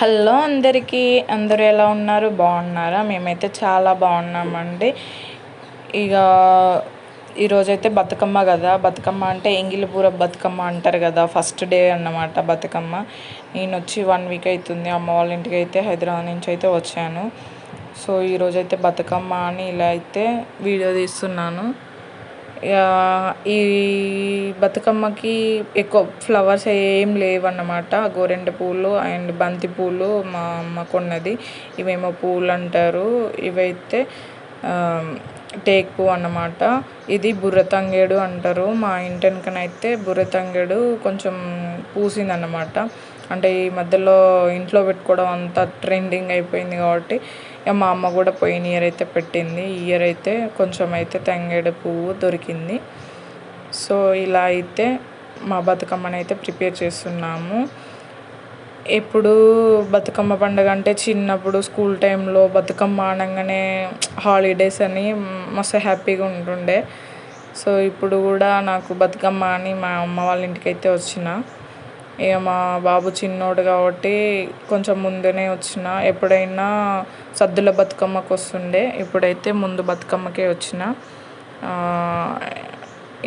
Hello అందరికీ. అందరూ ఎలా ఉన్నారు? బాగున్నారా? మేమైతే చాలా బాగున్నామండి. ఇక ఈరోజైతే బతుకమ్మ కదా బతుకమ్మ అంటే ఎంగిలిపూర బతుకమ్మ అంటారు కదా ఫస్ట్ డే అన్నమాట బతుకమ్మ. నేను వచ్చి వన్ వీక్ అవుతుంది అమ్మ వాళ్ళ ఇంటికి అయితే హైదరాబాద్ నుంచి అయితే వచ్చాను. సో ఈరోజైతే బతుకమ్మ అని ఇలా అయితే వీడియో తీస్తున్నాను. ఈ బతుకమ్మకి ఎక్కువ ఫ్లవర్స్ ఏం లేవన్నమాట. గోరెంట పూలు అండ్ బంతి పూలు మా అమ్మ కొన్నది ఇవేమో పూలు అంటారు ఇవైతే టేక్ పువ్వు అన్నమాట. ఇది బుర్ర తంగేడు అంటారు. మా ఇంటి వెనకనైతే బుర్రతంగేడు కొంచెం పూసిందన్నమాట. అంటే ఈ మధ్యలో ఇంట్లో పెట్టుకోవడం అంతా ట్రెండింగ్ అయిపోయింది కాబట్టి ఇక మా అమ్మ కూడా పోయిన ఇయర్ అయితే పెట్టింది. ఈ ఇయర్ అయితే కొంచెం అయితే తంగేడు పువ్వు దొరికింది. సో ఇలా అయితే మా బతుకమ్మని అయితే ప్రిపేర్ చేస్తున్నాము. ఎప్పుడు బతుకమ్మ పండుగ అంటే చిన్నప్పుడు స్కూల్ టైంలో బతుకమ్మ అనగానే హాలిడేస్ అని మస్తు హ్యాపీగా ఉంటుండే. సో ఇప్పుడు కూడా నాకు బతుకమ్మ అని మా అమ్మ వాళ్ళ ఇంటికి అయితే వచ్చిన. ఇక మా బాబు చిన్నోడు కాబట్టి కొంచెం ముందునే వచ్చిన. ఎప్పుడైనా సద్దుల బతుకమ్మకు వస్తుండే. ఇప్పుడైతే ముందు బతుకమ్మకే వచ్చిన.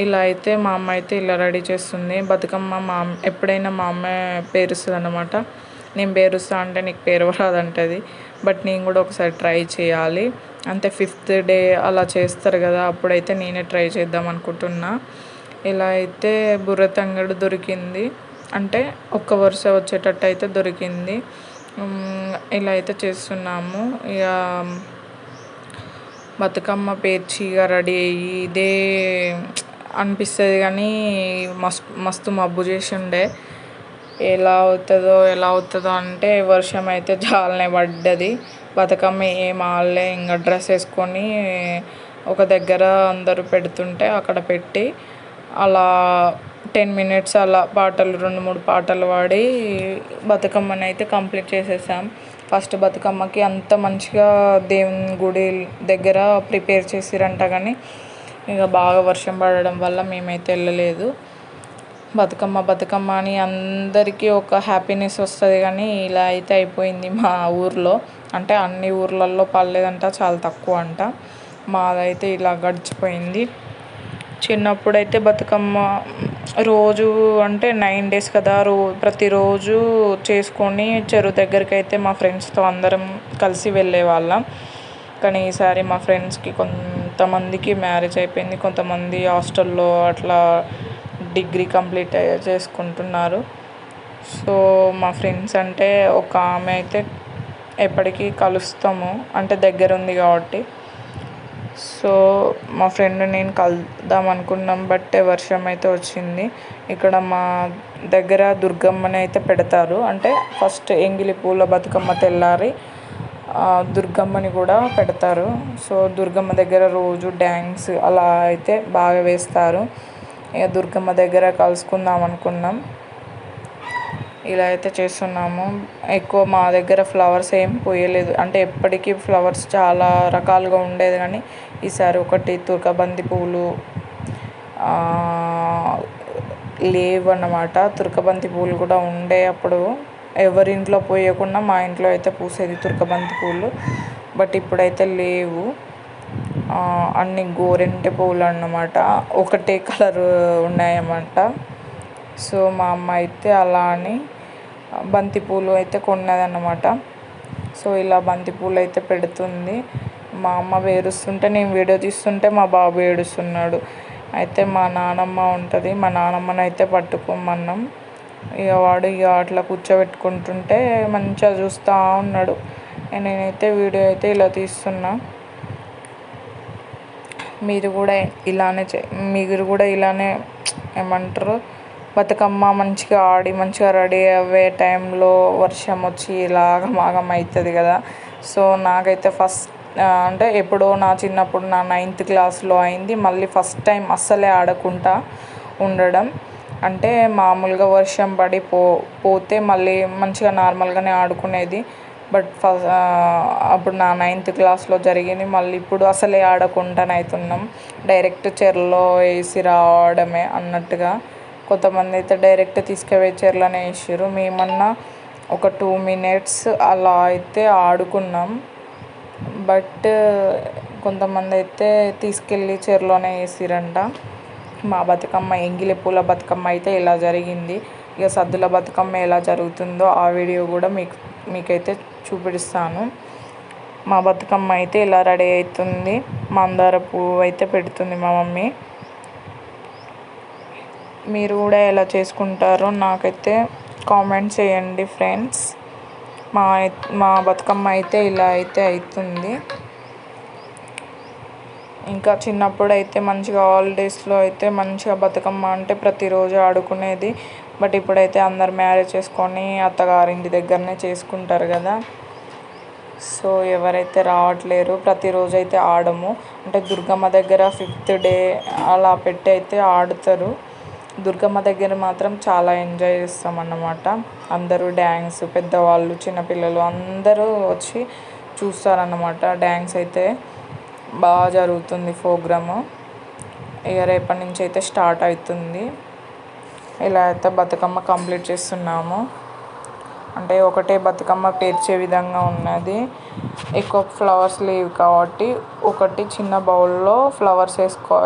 ఇలా అయితే మా అమ్మ అయితే ఇలా రెడీ చేస్తుంది. బతుకమ్మ మా ఎప్పుడైనా మా అమ్మ పేరుస్తుంది అనమాట నేను పేరుస్తా అంటే నీకు పేరు రాదంటది బట్ నేను కూడా ఒకసారి ట్రై చేయాలి. అంటే ఫిఫ్త్ డే అలా చేస్తారు కదా అప్పుడైతే నేనే ట్రై చేద్దాం అనుకుంటున్నా. ఇలా అయితే బుర్ర తంగడు దొరికింది. అంటే ఒక్క వరుస వచ్చేటట్టు అయితే దొరికింది. ఇలా అయితే చేస్తున్నాము. ఇక బతుకమ్మ పేర్చి ఇక రెడీ అయ్యి ఇదే అనిపిస్తుంది కానీ మస్తు మస్తు మబ్బు చేసి ఉండే ఎలా అవుతుందో ఎలా అవుతుందో అంటే వర్షం అయితే చాలానే పడ్డది. బతుకమ్మ ఏం ఆడలే ఇంకా డ్రెస్ వేసుకొని ఒక దగ్గర అందరూ పెడుతుంటే అక్కడ పెట్టి అలా టెన్ మినిట్స్ అలా పాటలు రెండు మూడు పాటలు పాడి బతుకమ్మని అయితే కంప్లీట్ చేసేసాం. ఫస్ట్ బతుకమ్మకి అంత మంచిగా దేవుని గుడి దగ్గర ప్రిపేర్ చేసిరంట కానీ ఇక బాగా వర్షం పడడం వల్ల మేమైతే వెళ్ళలేదు. బతుకమ్మ బతుకమ్మ అని అందరికీ ఒక హ్యాపీనెస్ వస్తుంది కానీ ఇలా అయితే అయిపోయింది మా ఊర్లో. అంటే అన్ని ఊర్లలో పర్లేదంట చాలా తక్కువ అంట. మాదైతే ఇలా గడిచిపోయింది. చిన్నప్పుడైతే బతుకమ్మ రోజు అంటే నైన్ డేస్ కదా రో ప్రతిరోజు చేసుకొని చెరువు దగ్గరికి అయితే మా ఫ్రెండ్స్తో అందరం కలిసి వెళ్ళేవాళ్ళం కానీ ఈసారి మా ఫ్రెండ్స్కి కొంతమందికి మ్యారేజ్ అయిపోయింది కొంతమంది హాస్టల్లో అట్లా డిగ్రీ కంప్లీట్ చేసుకుంటున్నారు. సో మా ఫ్రెండ్స్ అంటే ఒక ఆమె అయితే ఎప్పటికీ కలుస్తాము అంటే దగ్గర ఉంది కాబట్టి. సో మా ఫ్రెండ్ నేను కలుద్దాం అనుకున్నాం బట్ వర్షం అయితే వచ్చింది. ఇక్కడ మా దగ్గర దుర్గమ్మని అయితే పెడతారు. అంటే ఫస్ట్ ఎంగిలి పూల బతుకమ్మ తెల్లారి దుర్గమ్మని కూడా పెడతారు. సో దుర్గమ్మ దగ్గర రోజు డ్యాన్స్ అలా అయితే బాగా వేస్తారు. ఇక దుర్గమ్మ దగ్గర కలుసుకుందాం అనుకున్నాం. ఇలా అయితే చేస్తున్నాము. ఎక్కువ మా దగ్గర ఫ్లవర్స్ ఏం పోయలేదు. అంటే ఎప్పటికీ ఫ్లవర్స్ చాలా రకాలుగా ఉండేది కానీ ఈసారి ఒకటి తుర్కబంది పువ్వులు లేవు అన్నమాట తుర్కబంతి పూలు కూడా ఉండే అప్పుడు ఎవరి ఇంట్లో పోయకుండా మా ఇంట్లో అయితే పూసేది తుర్కబంతి పూలు. బట్ ఇప్పుడైతే లేవు. అన్ని గోరెంటి పువ్వులు అన్నమాట. ఒకటే కలర్ ఉన్నాయన్నమాట. సో మా అమ్మ అయితే అలా అని బంతిపూలు అయితే కొన్నదన్నమాట. సో ఇలా బంతిపూలు అయితే పెడుతుంది. మా అమ్మ పేరుస్తుంటే నేను వీడియో తీస్తుంటే మా బాబు ఏడుస్తున్నాడు. అయితే మా నానమ్మ ఉంటుంది. మా నానమ్మని అయితే పట్టుకోమన్నాం. ఇక వాడు ఇక అట్లా కూర్చోబెట్టుకుంటుంటే మంచిగా చూస్తూ ఉన్నాడు. నేనైతే వీడియో అయితే ఇలా తీస్తున్నా. మీరు కూడా ఇలానే చే మీరు కూడా ఇలానే ఏమంటారు? బతుకమ్మ మంచిగా ఆడి మంచిగా రెడీ అయ్యే టైంలో వర్షం వచ్చి ఇలాగ మాగం అవుతుంది కదా. సో నాకైతే ఫస్ట్ అంటే ఎప్పుడో నా చిన్నప్పుడు నా నైన్త్ క్లాస్లో అయింది. మళ్ళీ ఫస్ట్ టైం అస్సలే ఆడకుండా ఉండడం. అంటే మామూలుగా వర్షం పడి పో పోతే మళ్ళీ మంచిగా నార్మల్గానే ఆడుకునేది. బట్ ఫస్ట్ అప్పుడు నా నైన్త్ క్లాస్లో జరిగింది. మళ్ళీ ఇప్పుడు అసలే ఆడకుండానే అవుతున్నాం డైరెక్ట్ చెరువులో వేసి రావడమే అన్నట్టుగా. కొంతమంది అయితే డైరెక్ట్ తీసుకుపోయి చెరువులోనే వేసారు మేమన్నా ఒక టూ మినిట్స్ అలా అయితే ఆడుకున్నాం. బట్ కొంతమంది అయితే తీసుకెళ్ళి చీరలోనే వేసిరంట. మా బతుకమ్మ ఎంగిలి పూల బతుకమ్మ అయితే ఇలా జరిగింది. ఇక సద్దుల బతుకమ్మ ఎలా జరుగుతుందో ఆ వీడియో కూడా మీకు మీకైతే చూపిస్తాను. మా బతుకమ్మ అయితే ఇలా రెడీ అవుతుంది. మందార పువ్వు అయితే పెడుతుంది మా మమ్మీ. మీరు కూడా ఎలా చేసుకుంటారో నాకైతే కామెంట్ చేయండి ఫ్రెండ్స్. మా మా బతుకమ్మ అయితే ఇలా అయితే అవుతుంది ఇంకా చిన్నప్పుడు అయితే మంచిగా హాలిడేస్లో అయితే మంచిగా బతుకమ్మ అంటే ప్రతిరోజు ఆడుకునేది. బట్ ఇప్పుడైతే అందరు మ్యారేజ్ చేసుకొని అత్తగారింటి దగ్గరనే చేసుకుంటారు కదా. సో ఎవరైతే రావట్లేరు ప్రతిరోజు అయితే ఆడము. అంటే దుర్గమ్మ దగ్గర ఫిఫ్త్ డే అలా పెట్టి అయితే ఆడుతారు. దుర్గమ్మ దగ్గర మాత్రం చాలా ఎంజాయ్ చేస్తాం అన్నమాట అందరూ డ్యాన్స్ పెద్దవాళ్ళు చిన్నపిల్లలు అందరూ వచ్చి చూస్తారన్నమాట. డ్యాన్స్ అయితే బాగా జరుగుతుంది ప్రోగ్రాము. ఇక రేపటి నుంచి అయితే స్టార్ట్ అవుతుంది. ఇలా అయితే బతుకమ్మ కంప్లీట్ చేస్తున్నాము. అంటే ఒకటే బతుకమ్మ పేర్చే విధంగా ఉన్నది. ఎక్కువ ఫ్లవర్స్ లేవు కాబట్టి ఒకటి చిన్న బౌల్లో ఫ్లవర్స్ వేసుకో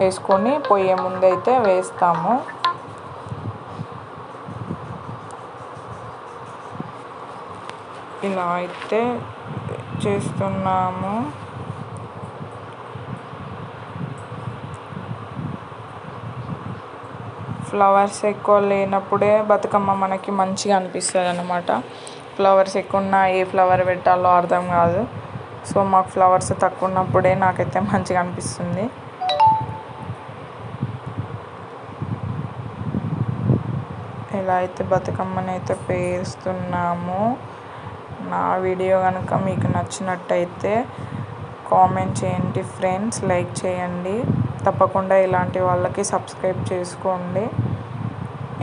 వేసుకొని పొయ్యే ముందైతే వేస్తాము. ఇలా అయితే చేస్తున్నాము. ఫ్లవర్స్ ఎక్కువ లేనప్పుడే బతుకమ్మ మనకి మంచిగా అనిపిస్తుంది అన్నమాట ఫ్లవర్స్ ఎక్కువ ఉన్నా ఏ ఫ్లవర్ పెట్టాలో అర్థం కాదు. సో మాకు ఫ్లవర్స్ తక్కువ ఉన్నప్పుడే నాకైతే మంచిగా అనిపిస్తుంది. ఇలా అయితే బతుకమ్మని అయితే పేరుస్తున్నాము నా వీడియో కనుక మీకు నచ్చినట్టయితే కామెంట్ చేయండి ఫ్రెండ్స్ లైక్ చేయండి. తప్పకుండా ఇలాంటి వాళ్ళకి సబ్స్క్రైబ్ చేసుకోండి.